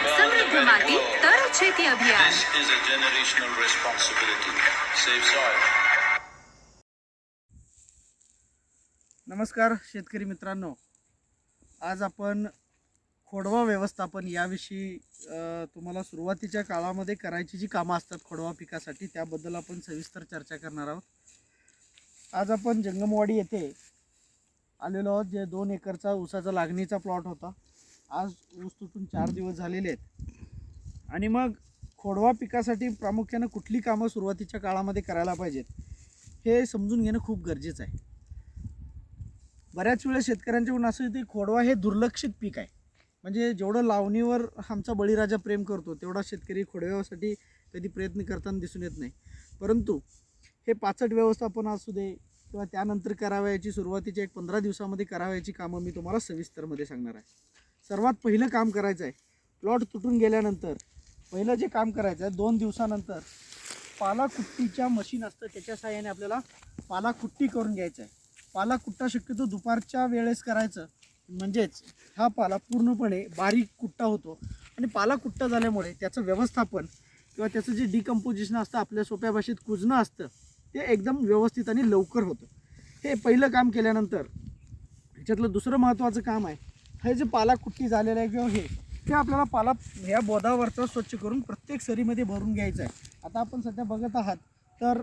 સમૃદ્ધ માટી તર છેતી અભિયાન This is a generational responsibility. Save soil. नमस्कार शेतकरी मित्रांनो आज आपण खोडवा व्यवस्थापन याविषयी अ, तुम्हाला सुरुवातीच्या काळामध्ये करायची जी कामं असतात खोडवा पिकासाठी त्याबद्दल आपण सविस्तर चर्चा करणार आहोत आज आपण जंगमवाडी येथे आलेलो आहोत जे दोन एकरचा ऊसाचा लागणीचा प्लॉट होता आज ऊस तुटून चार दिवस झालेले आहेत. आणि मग खोडवा पिकासाठी प्रामुख्यानं कुठली कामं सुरुवातीच्या काळामध्ये करायला पाहिजेत हे समजून घेणं खूप गरजेचं आहे. बऱ्याच वेळा शेतकऱ्यांच्याकडून असं येते खोडवा हे दुर्लक्षित पीक आहे. म्हणजे जेवढं लावणीवर आमचा बळीराजा प्रेम करतो तेवढा शेतकरी खोडव्यासाठी कधी प्रयत्न करताना दिसून येत नाही. परंतु हे पाचट व्यवस्थापन असू दे किंवा त्यानंतर करावयाची सुरुवातीच्या एक पंधरा दिवसामध्ये करावयाची कामं मी तुम्हाला सविस्तरमध्ये सांगणार आहे. सर्वात पहिलं काम करायचं आहे. प्लॉट तुटून गेल्यानंतर पहिलं जे काम करायचं आहे दोन दिवसानंतर पाला कुट्टीच्या मशीन असतं त्याच्या साहाय्याने आपल्याला पाला कुट्टी करून घ्यायचं आहे. पाला कुट्टा शक्यतो दुपारच्या वेळेस करायचं. म्हणजेच हा पाला पूर्णपणे बारीक कुट्टा होतो. आणि पाला कुट्टा झाल्यामुळे त्याचं व्यवस्थापन किंवा त्याचं जे डिकम्पोजिशन असतं आपल्या सोप्या भाषेत कुजणं असतं ते एकदम व्यवस्थित आणि लवकर होतं. हे पहिलं काम केल्यानंतर ह्याच्यातलं दुसरं महत्त्वाचं काम आहे हे जे पाला कुट्टी झालेलं आहे किंवा हे ते आपल्याला पाला ह्या बोधावरचं स्वच्छ करून प्रत्येक सरीमध्ये भरून घ्यायचं आहे. आता आपण सध्या बघत आहात तर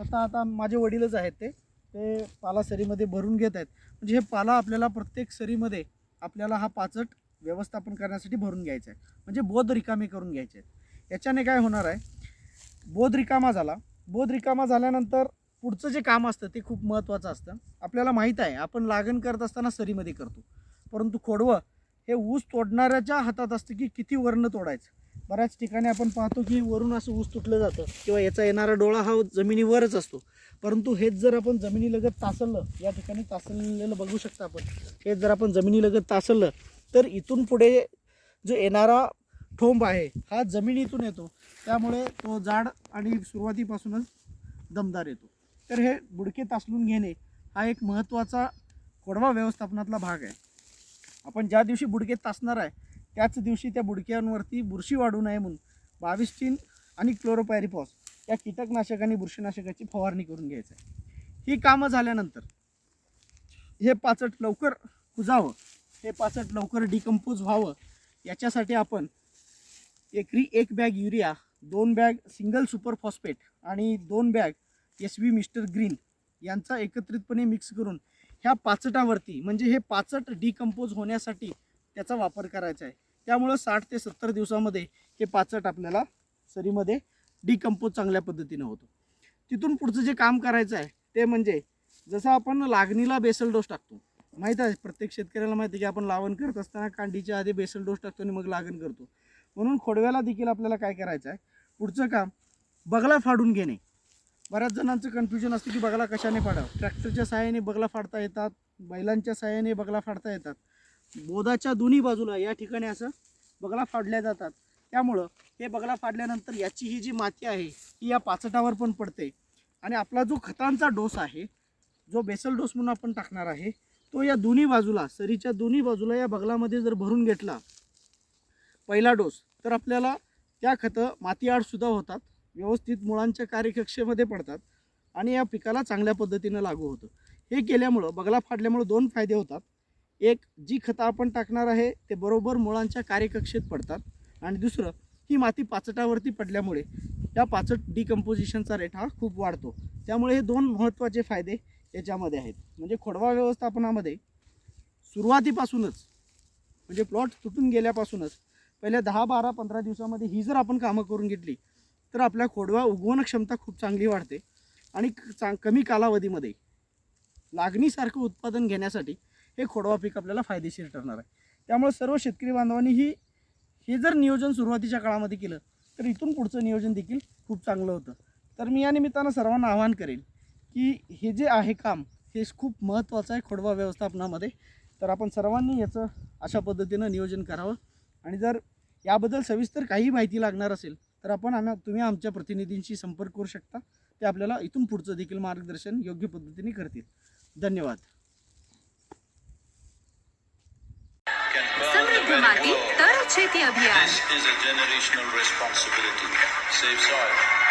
आता आता माझे वडीलच आहेत ते. ते पाला सरीमध्ये भरून घेत आहेत. म्हणजे हे पाला आपल्याला प्रत्येक सरीमध्ये आपल्याला हा पाचट व्यवस्थापन करण्यासाठी भरून घ्यायचा आहे. म्हणजे बोध रिकामे करून घ्यायचे आहेत. याच्याने काय होणार आहे? बोध रिकामा झाला. बोध रिकामा झाल्यानंतर पुढचं जे काम असतं ते खूप महत्त्वाचं असतं. आपल्याला माहीत आहे आपण लागण करत असताना सरीमध्ये करतो. परंतु खोडवं हे ऊस तोडणाऱ्याच्या हातात असतं की किती वर्ण तोडायचं. बऱ्याच ठिकाणी आपण पाहतो की वरून असं ऊस तुटलं जातं किंवा याचा येणारा डोळा हा जमिनीवरच असतो. परंतु हेच जर आपण जमिनीलगत तासललं या ठिकाणी तासललेलं बघू शकता आपण. हेच जर आपण जमिनीलगत तासललं तर इथून पुढे जो येणारा ठोंब आहे हा जमिनीतून येतो. त्यामुळे तो जाड आणि सुरुवातीपासूनच दमदार येतो. तर हे बुडके तासलून घेणे हा एक महत्त्वाचा कोडवा व्यवस्थापनातला भाग आहे. आपण ज्या दिवशी बुडके तासणार आहे त्याच दिवशी त्या बुडक्यांवरती बुरशी वाढू नये म्हणून बावीस चीन आणि क्लोरोपॅरिपॉस या कीटकनाशक आणि बुरशीनाशकाची फवारणी करून घ्यायचं आहे. ही कामं झाल्यानंतर हे पाचट लवकर कुजावं हे पाचट लवकर डिकम्पोज व्हावं याच्यासाठी आपण एकरी एक बॅग युरिया दोन बॅग सिंगल सुपर फॉस्फेट आणि दोन bag S V Mister Green यांचा एकत्रितपणे मिक्स करून ह्या पाचटावरती म्हणजे हे पाचट डिकम्पोज होण्यासाठी त्याचा वापर करायचा आहे. त्यामुळं साठ ते सत्तर दिवसामध्ये हे पाचट आपल्याला सरीमध्ये डिकम्पोज चांगल्या पद्धतीनं होतो. तिथून पुढचं जे काम करायचं आहे ते म्हणजे जसं आपण लागणीला बेसल डोस टाकतो माहीत आहे प्रत्येक शेतकऱ्याला माहिती आहे की आपण लावण करत असताना कांडीच्या आधी बेसल डोस टाकतो आणि मग लागण करतो. म्हणून खोडव्याला देखील आपल्याला काय करायचं आहे पुढचं काम बगला फाडून घेणे. बऱ्याच जणांचं कन्फ्युजन असतं की बगला कशाने फाडावं? ट्रॅक्टरच्या सहाय्याने बगला फाडता येतात बैलांच्या सहाय्याने बगला फाडता येतात. बोधाच्या दोन्ही बाजूला या ठिकाणी असं बगला फाडल्या जातात. त्यामुळं हे बगला फाडल्यानंतर याची ही जी माती आहे ती या पाचटावर पण पडते. आणि आपला जो खतांचा डोस आहे जो बेसल डोस म्हणून आपण टाकणार आहे तो या दोन्ही बाजूला सरीच्या दोन्ही बाजूला या बगलामध्ये जर भरून घेतला पहिला डोस तर आपल्याला त्या खतं मातीआडसुद्धा होतात. व्यवस्थित मुळांच्या कार्यकक्षेमध्ये पडतात आणि या पिकाला चांगल्या पद्धतीनं लागू होतं. हे केल्यामुळं बगला फाडल्यामुळं दोन फायदे होतात. एक जी खतं आपण टाकणार आहे ते बरोबर मुळांच्या कार्यकक्षेत पडतात. आणि दुसरं ही माती पाचटावरती पडल्यामुळे या पाचट डिकम्पोजिशनचा रेट हा खूप वाढतो. त्यामुळे हे दोन महत्त्वाचे फायदे याच्यामध्ये आहेत. म्हणजे खोडवा व्यवस्थापनामध्ये सुरुवातीपासूनच म्हणजे प्लॉट तुटून गेल्यापासूनच पहिल्या दहा बारा पंधरा दिवसामध्ये ही जर आपण कामं करून घेतली तर आपल्या खोडवा उगवण क्षमता खूप चांगली वाढते आणि क- चांग कमी कालावधीमध्ये लागणीसारखं उत्पादन घेण्यासाठी हे खोडवा पीक आपल्याला फायदेशीर ठरणार आहे. त्यामुळे सर्व शेतकरी बांधवांनी ही हे जर नियोजन सुरुवातीच्या काळामध्ये केलं तर इथून पुढचं नियोजन देखील खूप चांगलं होतं. तर मी या निमित्तानं सर्वांना आवाहन करेन की हे जे आहे काम हे खूप महत्त्वाचं आहे खोडवा व्यवस्थापनामध्ये. तर आपण सर्वांनी याचं अशा पद्धतीनं नियोजन करावं. आणि जर याबद्दल सविस्तर काही माहिती लागणार असेल तर आपण आम्ही तुम्ही आमच्या प्रतिनिधींशी संपर्क करू शकता. ते आपल्याला इथून पुढचं देखील मार्गदर्शन योग्य पद्धतीने करतील. धन्यवाद. अभियान.